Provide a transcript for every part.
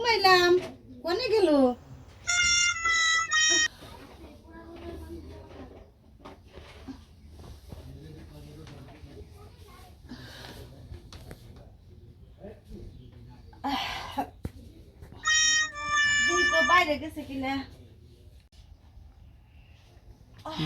ঘুমাইলাম। কোনে গেল? বাইরে গেছে কিনা। কি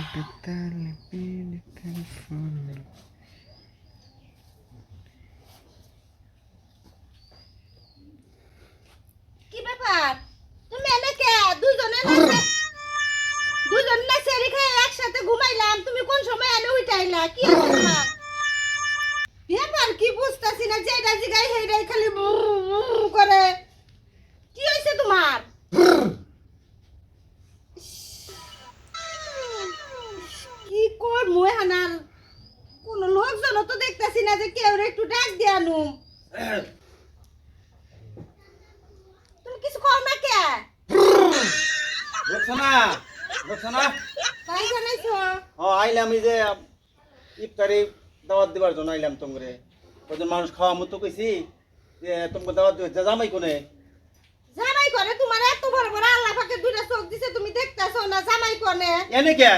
ব্যাপার তুমি এনে কে দুজনে দুজন না সেরি খেয়ে একসাথে ঘুমাইলাম। তুমি কোন সময় এনে উঠাইলা? কি ব্যাপার? কি বুঝতাছি না যেটা জিগাই হেইটাই খালি করে। কি হয়েছে তোমার? কি কর মুই হানাল কোন লোকজন তো দেখতাছি না যে কেউ একটু ডাক দিয়ানু তুমি কিছু কর না কে দেখছ না দেখছ না তাই জানাইছো এই যে ইফতারি দাওয়াত দিবার জন্য আইলাম তোমরে ওজন মানুষ খাওয়া মতো কইছি যে তোমাকে দাওয়াত দিবে জামাই কোনে? জামাই করে তোমার এত বড় বড় আল্লাহ পাকে দুইটা চোখ দিছে তুমি দেখতাছো না জামাই কোনে? এনে কে?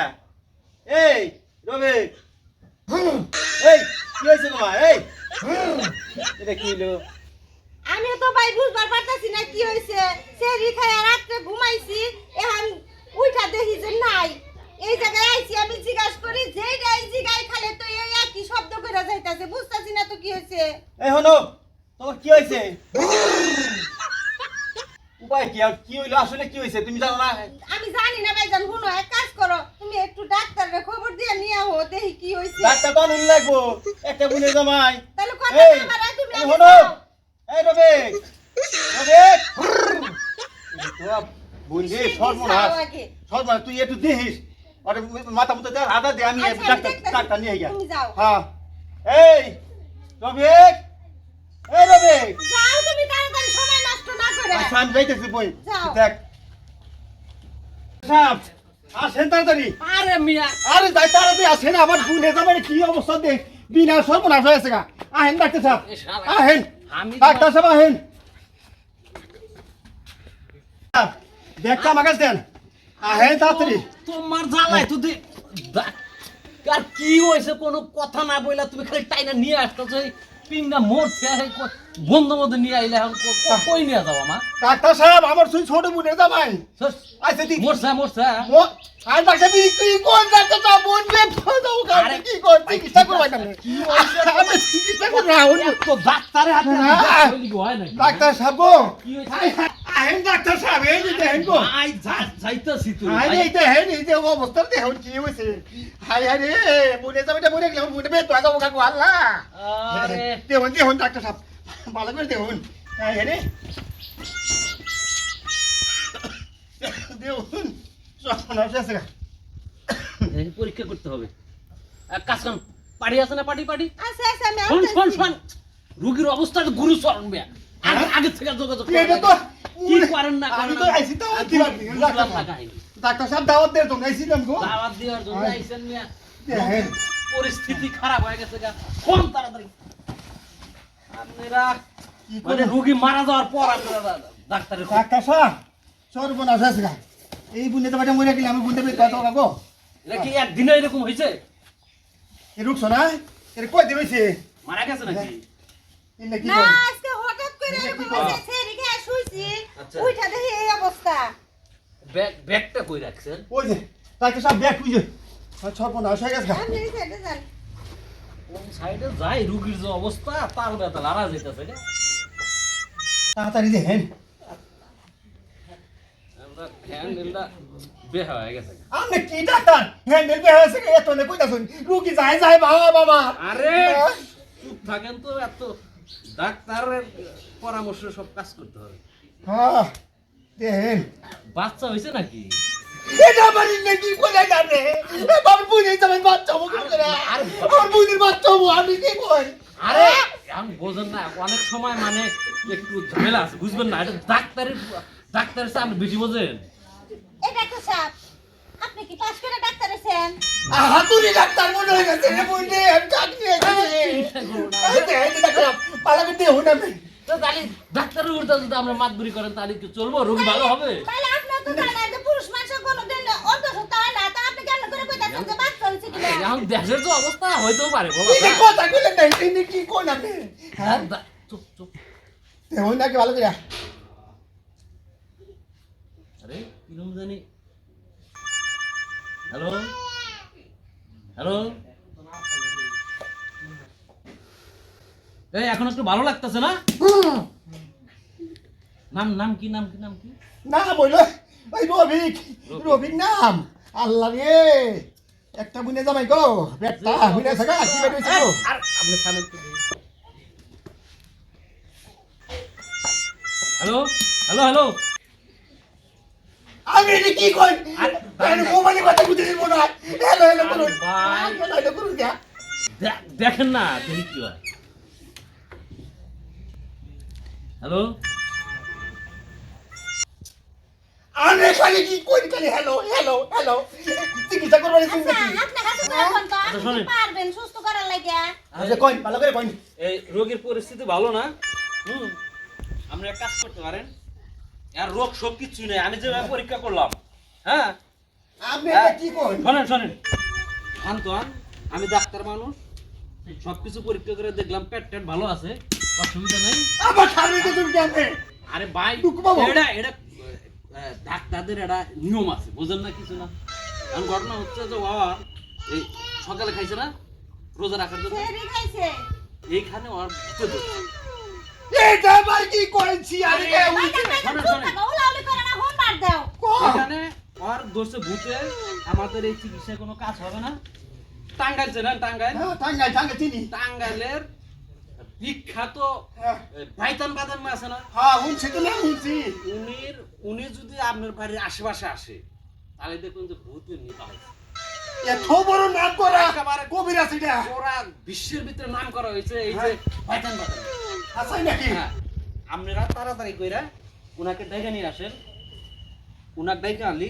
এই রবি এই কি হয়েছে তোমার? এই। এটা কি হলো আমিও তো ভাই বুঝবার পারতাছি না কি হয়েছে সেরি খায় রাত্রে ঘুমাইছি এখন উঠা দেখি যে নাই। এই জায়গায় আইছি আমি জিজ্ঞাস করি যে যেইটাই জিগাই খালে তো এই একই শব্দ করে যাইতাছে বুঝতাছি না তো কি হয়েছে এই হনো তোমার কি হয়েছে উপায় কি আর কি হইল আসলে কি হয়েছে তুমি জানো না? আমি জানি না ভাইজান শুনো এক কাজ করো তুমি একটু ডাক্তারের খবর দিয়ে নিয়ে আহো দেখি কি হয়েছে ডাক্তার তো আনুন লাগবো একটা বুনে জামাই। তাহলে কথা না তুমি হনো এই রবি রবি তোরা বুঝলি সর্বনাশ। সর্বনাশ তুই একটু দেখিস। আরে মাথা মতো দেওয়ার আদা দে আমি আচ্ছা, ডাক্তার দেখতাছি। ডাক্তার নিয়ে গিয়া হ্যাঁ। এই রবি এই রবি যাও তুমি তাড়াতাড়ি সময় নষ্ট না করে। আচ্ছা আমি যাইতেছি বই। দেখ। সাপ আসেন তাড়াতাড়ি। আরে মিয়া। আরে যাই তাড়াতাড়ি আসেন আমার বুনে যাবেন কি অবস্থা দেখ বিনা সর্বনাশ হয়েছে গা। আহেন ডাক্তার সাহেব। আহেন। আমি ডাক্তার সাহেব আহেন। দেখটা আমার কাছে দেন। আহেন তাড়াতাড়ি। তোমার জ্বালায় তো দা- আর কি হয়েছে? কোনো কথা না বইলা তুমি খালি টাইনা নিয়ে আসতেছো পিংটা মরছে ক- বন্ধ মধ্যে নিয়ে আইলে এখন ক- ক- কই নিয়ে যাব মা ডাক্তার সাহেব আমার সুই ছোট বুনে যাবাই আচ্ছা মরছে মরছে ও আর ডাক্তার বি কি কোন ডাক্তার সাহেব বলবে দাও কাছে আরে, কি কোন চিকিৎসা করবে কেন আমি চিকিৎসা করব না তো ডাক্তারের হাতে না। হয় নাকি ডাক্তার সাহেব গো কি আই, আহেন ডাক্তার সাহেব এই যে দেখেন গো আই যাইতাছি তো হাই রে এটা এই যে অবস্থা দেখুন কি হয়েছে হাই হাই রে বুনে যাবে বুনে গেলাম বুনে বে তো আগা কাকু আল্লাহ আরে দেখুন দেখুন ডাক্তার সাহেব ভালো করে দেখুন হাই দেখুন পরীক্ষা করতে হবে। এক কাজ করুন পাটি আছে না পাটি পাটি আমি শোন শোন আনতেছি। শোন। রুগীর অবস্থা তো গুরু চরণ বেয়া আগে আগে থেকে যোগাযোগ করা তো কি করেন না আমি তো আইছি তো ডাক্তার সাহেব। দাওয়াত গাইছিলাম গো। দাওয়াত দেওয়ার জন্য আইছেন মিয়া। পরিস্থিতি খারাপ হয়ে গেছে গা। ফোন তাড়াতাড়ি আপনারা কি মানে রুগী মারা যাওয়ার পর আপনারা ডাক্তারের ডাক্তার সাহেব সর্বনাশ আছে এই বুনে তো বাটা মরে গেলে আমি বুনতে পেয়ে তো কাকু এটা কি একদিনে এরকম হয়েছে? এ রুকছো না এর কই দেবেছে মারা গেছে নাকি? কি না আজকে হঠাৎ করে এরকম? হয়েছে সেরি খেয়ে শুইছি। আচ্ছা। উঠা দেখি এই অবস্থা। ব্যাগ ব্যাগটা কই রাখছেন? ওই যে ডাক্তার সাহেব ব্যাগ খুঁজে। সর্বনাশ হয়ে গেছে আপনি সাইডে যান। কোন সাইডে যাই রুগীর যে অবস্থা তাল যেতেছে রে। তাড়াতাড়ি দেখেন হয়ে গেছে। আপনি কি ডাক্তার? হ্যান্ডেল বে হয়েছে এত নে কইতা রুগী যায় যায় বাবা বাবা। আরে চুপ থাকেন তো এত ডাক্তারের পরামর্শ সব কাজ করতে হবে। হ্যাঁ দেখেন বাচ্চা হয়েছে নাকি? এটা আমার নাকি কোথায় জানে বাবা বুঝে যাবেন বাচ্চা মুখ আমার বুঝির বাচ্চা হব আমি কি কই আরে আমি বোঝেন না অনেক সময় মানে একটু ঝামেলা আছে বুঝবেন না এটা ডাক্তারের ডাক্তারের বেশি বোঝেন। ডাক্তার সাহেব আপনি কি পাস করে ডাক্তার আছেন? হাতুড়ি ডাক্তার মনে হয়ে গেছে রে হন আমি তো তাহলে ডাক্তারের উল্টা যদি আমরা মাতবুরি করেন তাহলে কি চলবো? রোগী ভালো হবে? তাহলে তো যে পুরুষ মানুষের কোনো দিন অন্তঃসত্ত্বা হয় না তা আপনি কেন করে কইতাছেন যে বাচ্চা হয়েছে কিনা এখন দেশের তো অবস্থা হইতেও পারে কথা কি কোন আপনি হ্যাঁ? চুপ চুপ। তেমন নাকি ভালো করে আরে কিরম জানি? হ্যালো? হ্যালো? এই এখন একটু ভালো লাগতেছে না? নাম নাম কি নাম কি নাম কি? না বইল ওই রবিক রবিক নাম। আল্লাহ রে। একটা বুনে জামাই গো বেটা বুনে থাকা কি বেটা হইছে গো আর আপনি থামেন তো হ্যালো? Hello hello? আমি এটা কি কই? আর- মোবাইলে কথা বুঝতে দিব না। হ্যালো হ্যালো করুন। ভাই। করুন যা দেখেন না দেখি কি হয়। হ্যালো? আমি খালি কি কই খালি হ্যালো হ্যালো হ্যালো চিকিৎসা করবার চিন্তা আচ্ছা। পারবেন সুস্থ করার লাগিয়া আচ্ছা কই ভালো করে কই এই রোগীর পরিস্থিতি ভালো না? হুম। আপনি এক কাজ করতে পারেন। আর রোগ সব কিছু নেই। আমি যেভাবে পরীক্ষা করলাম হ্যাঁ? আপনি কি কই শোনেন শোনেন। আন্তন আমি ডাক্তার মানুষ। সবকিছু পরীক্ষা করে দেখলাম পেট টেট ভালো আছে। অসুবিধা নেই। আরে ভাই এটা এটা ডাক্তারদের একটা নিয়ম আছে বুঝেন না কিছু না? এখন ঘটনা হচ্ছে যে বাবা এই সকালে খাইছে না? রোজা রাখার জন্য? এইখানে ওর। এটা আবার কি না না এখানে দোষে ভূতে আমাদের এই চিকিৎসায় কোনো কাজ হবে না? টাঙ্গাইল চেনেন টাঙ্গাইল? হ্যাঁ টাঙ্গাই টাঙ্গাই চিনি। টাঙ্গাইলের বিখ্যাত হ্যাঁ। ভাইতান বাদাম আছে না? হ্যাঁ শুনছি তো না শুনছি। উনির উনি যদি আপনার বাড়ির আশেপাশে আসে তাহলে দেখুন যে ভূতে নিয়ে পালাইছে। এত বড় নাম করা একেবারে কবিরা সেটা ওরা বিশ্বের ভিতরে নাম করা হয়েছে এই যে ভাইতান বাদাম। আসাই নাকি? হ্যাঁ। আপনারা তাড়াতাড়ি কইরা উনাকে ডেকে নিয়ে আসেন। উনাকে ডেকে আনলি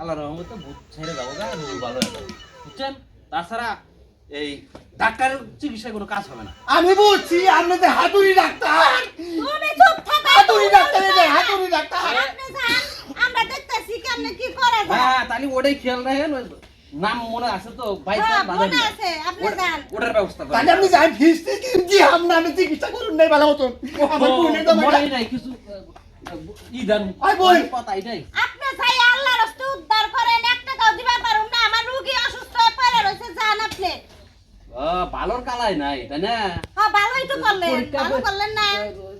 আল্লাহ রহমতে ভূত ছেড়ে যাব গা ভালো হয়ে যাবে। বুঝছেন? তাছাড়া এই ডাক্তারের চিকিৎসায় কোনো কাজ হবে না। আমি বলছি আপনাদের হাতুড়ি ডাক্তার। তুমি চুপ থাকো হাতুড়ি ডাক্তার এটা হাতুড়ি ডাক্তার। আপনি যান আমরা দেখতেছি কেমনে কি করা যায় হ্যাঁ তাহলে ওটাই খেয়াল রাখেন নাম মনে আছে তো ভাইতান বাদাম মনে আছে, আপনি যান। ওটার ব্যবস্থা করেন। তাহলে আপনি যাই ফিস কি? আমরা আমি চিকিৎসা করুন নাই ভালো মতন। আমার বোনের তো মনে নাই কিছু ই দেন। আই বল। কথা এটাই। আপনি চাই আল্লাহ রাস্তে উদ্ধার করেন এক টাকাও দিবা পারুম না আমার রুগী অসুস্থ হয়ে পড়ে রয়েছে যান আপনি আহ, ভালোর কালাই নাই তাই না? হ্যাঁ ভালোই তো করলেন ভালো করলেন না।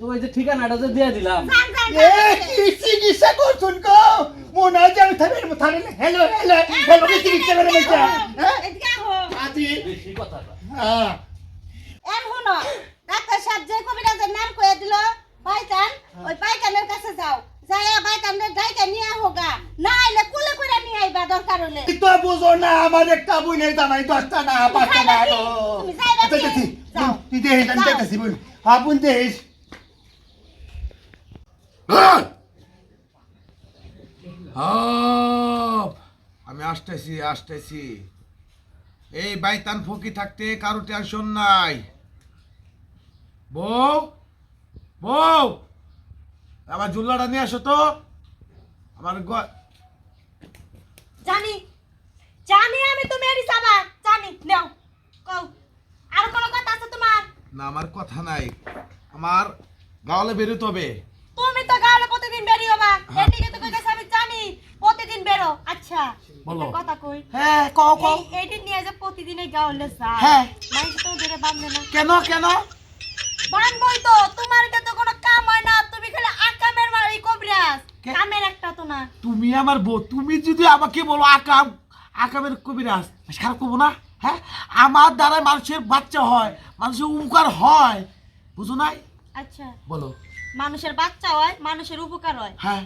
ওই যে ঠিকানাটা যে দিয়ে দিলাম। এ কি চিকিৎসা করছুন গো? মনে হয় যে আমি থামের থামের হ্যালো হ্যালো হ্যালো কি চিকিৎসা করে বলছে হ্যাঁ? এদিকে বেশি কথা হ্যাঁ। এম হুনো ডাক্তার সাহেব যে কবিরাজের নাম কয়ে দিল ভাইজান ওই ভাইজানের কাছে যাও। যাইয়া ভাইজানের ডাইকা নিয়ে হোগা না আইলে কুলে করে নিয়ে আইবা দরকার হলে। তো বুঝো না আমার একটা বোনের জামাই দশটা না পাঁচটা না তুমি যাইবা কি? আচ্ছা, আচ্ছা। তুই দেখতেছি হ্যাঁ! বোন আমি আসতেছি আসতেছি। এই বাইতান ফকি থাকতে কারও টেনশন নাই। বউ বউ! আমার জুল্লাটা নিয়ে আসো তো। আমার জানি। জানি আমি তুমি এরি যাবা জানি নাও কও। আর কোনো কথা আছে তোমার? না আমার কথা নাই। আমার গাওয়ালে বেরোতে হবে। তুমি তো গাওলে প্রতিদিন বেরিও বা হ্যাঁ। এদিকে তো কইতাছ আমি জানি প্রতিদিন বেরো। আচ্ছা বলো। কথা কই। হ্যাঁ কও কও। এই এইটি নিয়ে যে প্রতিদিন এই গাওলে যায়। হ্যাঁ। মানুষ তো ধরে বাঁধবে না। কেন কেন? বানবই তো। তোমার এটা তো কোনো কাম হয় না তুমি খালি আকামের মারি কামের একটা তো না। তুমি আমার বউ তুমি যদি আমাকে বলো আকাম আকামের কবিরাজ করব না হ্যাঁ? আমার দ্বারা মানুষের বাচ্চা হয় মানুষের উপকার হয় বুঝো নাই? আচ্ছা। বলো। মানুষের বাচ্চা হয় মানুষের উপকার হয়। হ্যাঁ।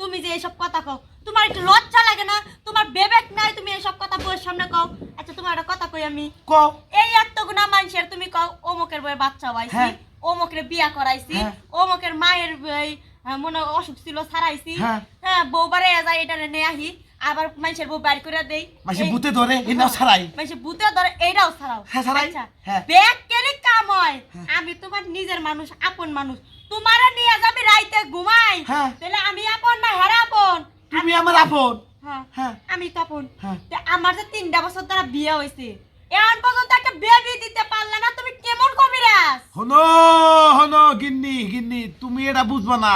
তুমি যে এইসব কথা কও তোমার একটু লজ্জা লাগে না? তোমার বিবেক নাই তুমি এইসব কথা বউয়ের সামনে কও। আচ্ছা তোমার একটা কথা কই আমি? কও। এই এত গুণা মানুষের তুমি কও অমুকের বউয়ের বাচ্চা হইছি হ্যাঁ। অমুকের বিয়া করাইছি হ্যাঁ। অমুকের মায়ের আহ, মনে অসুখ ছিল হ্যাঁ। হ্যাঁ বউ বারে যায় এটা নিয়ে আহি আবার মানুষের বউ করে দেই এই- বুতে ধরে এ নাও ছাড়াই মানুষের ভূতে ধরে ছাড়াও হ্যাঁ। আচ্ছা, হ্যাঁ। ব্যাগ কেনে কাম হয় আমি তোমার নিজের মানুষ আপন মানুষ তোমারে নিয়ে যাবি রাইতে ঘুমাই হ্যাঁ। তাহলে আমি আপন না হেরা আপন তুমি আমার আপন হ্যাঁ হ্যাঁ। আমি তো আপন হ্যাঁ। আমার যে তিনটা বছর দ্বারা বিয়ে হয়েছে এখন পর্যন্ত একটা বেবি দিতে পারলে না তুমি কেমন কবিরাজ? হনো হনো গিন্নি গিন্নি তুমি এটা বুঝবা না।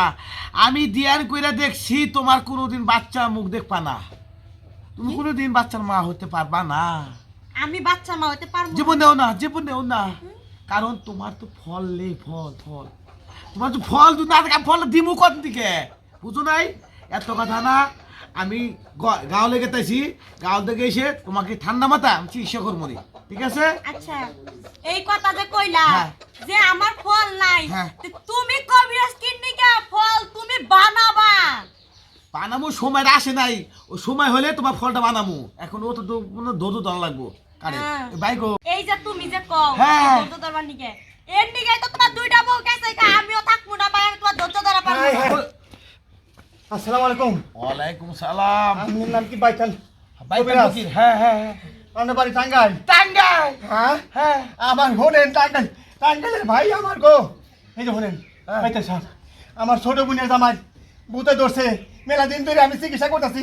আমি দিয়ান কইরা দেখছি তোমার কোনোদিন বাচ্চার মুখ দেখবা না। তুমি কোনোদিন বাচ্চার মা হতে পারবা না। আমি বাচ্চা মা হতে পারব। জীবনেও না জীবনেও না। কারণ তোমার তো ফল নেই ফল ফল। তোমার তো ফল যদি না ফল দিমু কোন দিকে? বুঝো নাই? এত কথা না। আমি গাঁও লেগে তাইছি গাঁও থেকে এসে তোমাকে ঠান্ডা মাথা আমি চিকিৎসা করব ঠিক আছে আচ্ছা এই কথা যে কইলা হ্যাঁ। যে আমার ফল নাই হ্যাঁ। তুমি কবিরাজ কিননি কে ফল তুমি বানাবা বানামো সময় আসে নাই ও সময় হলে তোমার ফলটা বানামু এখন ও তো কোনো ধৈর্য ধরা লাগবো কারে হ্যাঁ। ভাই গো এই যে তুমি যে কও হ্যাঁ। ধৈর্য ধরবার নিকে এর নিকে তো তোমার দুইটা বউ গেছে কা আমিও থাকব না ভাই আমি তোমার হাই, না। হাই। আসসালামু আলাইকুম। ওয়ালাইকুম সালাম। আপনার নাম কি? ফকির, হ্যাঁ হ্যাঁ হ্যাঁ। আপনার বাড়ি টাঙ্গাইল? টাঙ্গাই হ্যাঁ? হ্যাঁ। আমার টাঙ্গাইল। টাঙ্গাইলের ভাই আমার গো। এই যে শোনেন হ্যাঁ। আমার ছোট বোনের জামাই বুতে ধরছে। মেলা দিন ধরে আমি চিকিৎসা করতেছি।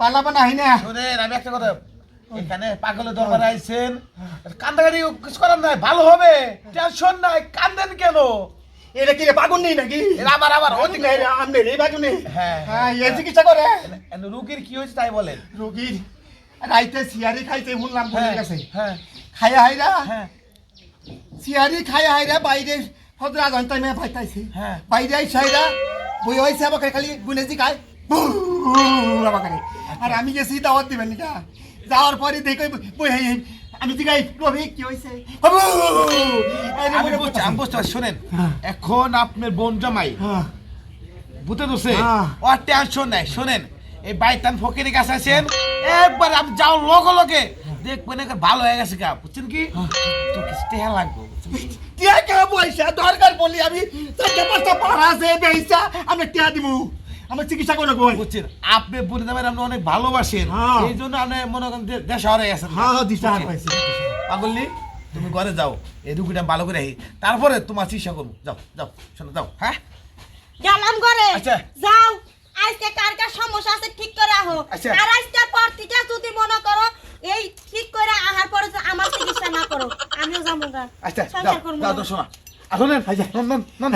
পারলাম না আহি না। শোনেন আমি একটা কথা এখানে পাগলের দরবারে আইছেন। কান্দাকাটি কিছু করার নাই ভালো হবে। টেনশন নাই কান্দেন কেন? এটা কি পাগল নেই নাকি? আমার অতি নাই রে, বাজু নেই হ্যাঁ, হ্যাঁ এ চিকিৎসা করে। রুগীর কি হয়েছে তাই বলেন? রোগীর রাইতে সিয়ারি খাইতে শুনলাম বলে গেছে হ্যাঁ। খাইয়া হাইরা? হ্যাঁ। সিয়ারি খাইয়া হাইরা বাইরে হজরা ঘন্টায় মেয়ে পাইতাইছে। হ্যাঁ। বাইরে সাইরা বই হয়েছে আমাকে খালি গুনেজি খায় আমাকে। আর আমি গেছি দাওয়াত দিবেন নিকা। যাওয়ার পরে দেখে বই হাই আমি জিগাই রবি কি হয়েছে আমি বুঝতে শোনেন। এখন আপনার বোন জামাই হ্যাঁ। বুঝতে দোষে হ্যাঁ। ও টেনশন নাই শোনেন। এই বাইতান ফকিরের কাছে আছেন একবার আমি যাও লগে লগে দেখবেন একে ভালো হয়ে গেছে গা বুঝছেন কি? তো কিছু টেহা লাগবে? টিয়া কে? পয়সা দরকার বলি আমি চারটে পাঁচটা পাড়া আছে বেইসা আমি টিয়া দিমু। আমার চিকিৎসা করে গো বুঝছেন? আপনি বলে দেবেন আপনি অনেক ভালোবাসেন। হ্যাঁ। এই জন্য আপনি মনে করেন দেশ হারে গেছেন হ্যাঁ হ্যাঁ দিশা তুমি ঘরে যাও এই রুগীটা ভালো করে আহি। তারপরে তোমার চিকিৎসা করব। যাও যাও শোনো যাও হ্যাঁ? গেলাম ঘরে। আচ্ছা। যাও। আজকে কার কার সমস্যা আছে ঠিক করে আহো। আচ্ছা। আর আজকের পর থেকে যদি মনে করো এই ঠিক করে আহার পরে আমার চিকিৎসা না করো আমিও যাব গা। আচ্ছা যাও সংসার করব যাও না। যাও শোনা। নন। নন নন?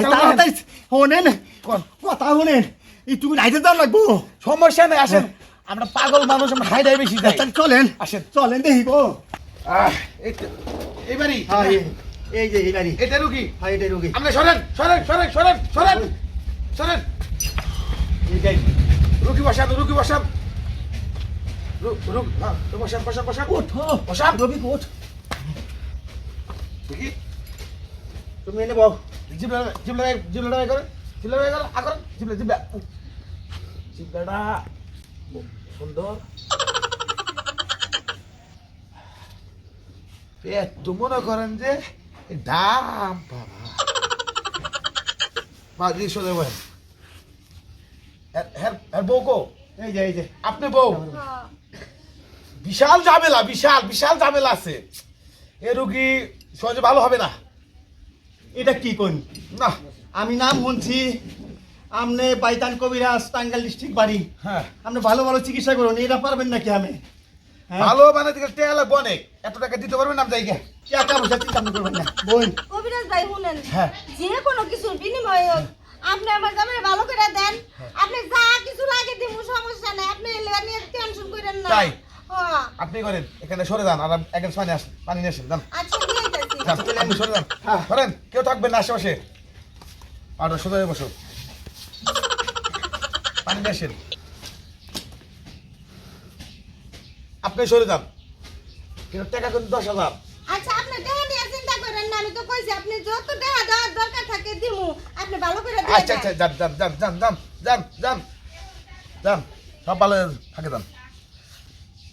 কথা শোনেন একটু রাইতে দাম লাগবো? সমস্যা নেই আসেন। আমরা পাগল মানুষ আমরা হাইডাই বেশি যাই। আচ্ছা, চলেন। আসেন। চলেন দেখি গো আহ, এই হ্যাঁ যে এই এটা রুগী। হ্যাঁ এটাই রোগী। আপনি সরেন সরেন সরেন সরেন সরেন সরেন। এইটাই রুগী বসান রুগী বসান। হ্যাঁ, বসান বসান বসান। ওঠো বসান। রবি ওঠ। দেখি তুমি এনে বউ জিবলা জিবলা জিবলা করে। জিবলা করে আগর জিবলা জিবলা জিবলাটা সুন্দর। পেট তো মনে করেন যে দাম বাবা। বা দিয়ে সোজা বলেন হ্যাঁ হ্যাঁ বউ কো? এই যে এই যে। আপনি বউ? বিশাল ঝামেলা বিশাল বিশাল ঝামেলা আছে। এ রুগী সহজে ভালো হবে না। এটা কি কোন? না। আমি নাম শুনছি আমনে বাইতান কবিরাজ টাঙ্গাল ডিস্ট্রিক্ট বাড়ি। হ্যাঁ। আপনি ভালো ভালো চিকিৎসা করুন এটা পারবেন নাকি আমি? হ্যাঁ? ভালো মানে লাগবে অনেক এত টাকা দিতে পারবেন না জায়গা টাকা পয়সা চিন্তা করবেন না। বোন কবিরাজ ভাই শুনেন হ্যাঁ। যে কোনো কিছুর বিনিময়ে আপনি আমার জামাই ভালো করে দেন। হ্যাঁ। আপনি যা কিছু লাগে দিমু সমস্যা নাই। আপনি এলে নিয়ে টেনশন করেন না। তাই? হ্যাঁ। আপনি করেন এখানে সরে যান আর এক গ্লাস পানি আসেন পানি নিয়ে আসেন যান। আচ্ছা যান, আপনি সরে যান। হ্যাঁ। সরেন কেউ থাকবেন না আশেপাশে। সোজা হয়ে বসো। পানি আসেন। আপনি সরে যান। কিন্তু টাকা কিন্তু দশ হাজার। আচ্ছা আপনি টাকা নিয়ে চিন্তা করেন না আমি তো কইছি আপনি যত টাকা দেওয়ার দরকার থাকে দিমু আপনি ভালো করে দিয়ে আচ্ছা আচ্ছা দেন। যান যান যান যান যান যান যান যান সব ভালো থাকে যান।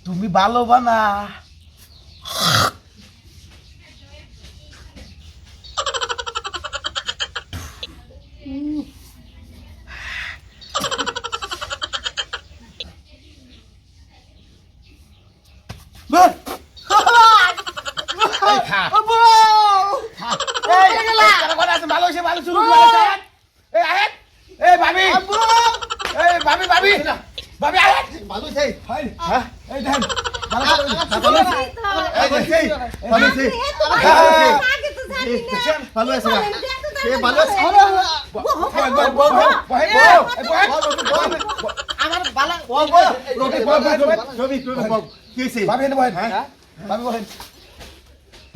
তুমি ভালো বানা ভালো আছে ভালো আছে আমার বালা ও বল রবি বাবা বাবা কি হইছে বাবা এনে বহেন হ্যাঁ বাবা বহেন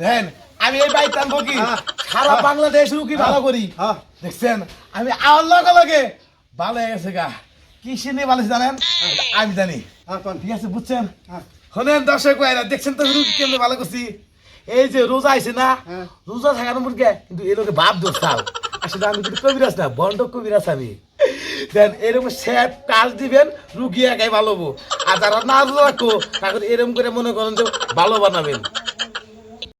দেখেন আমি এই বাইক টানবো কি? হ্যাঁ। সারা বাংলাদেশ রুকি ভালো করি। হ্যাঁ। দেখছেন? আমি আওয়ার লগে লগে ভালো হয়ে গেছে গা। কি সিনে ভালো জানেন? আমি জানি। হ্যাঁ ঠিক আছে বুঝছেন? হ্যাঁ। শোনেন দর্শক দেখছেন তো রুগী কেমনে ভালো করছি? এই যে রোজা আইছে না হ্যাঁ। রোজা থাকার মুরগে কিন্তু এই লোকে ভাব দোষ আসলে আমি কিন্তু কবিরাজ না বন্ড কবিরাজ আমি। দেন এরকম স্যাপ কাজ দিবেন রুগী একাই ভালো। আর যারা না রাখো তখন এরকম করে মনে করেন যে ভালো বানাবেন।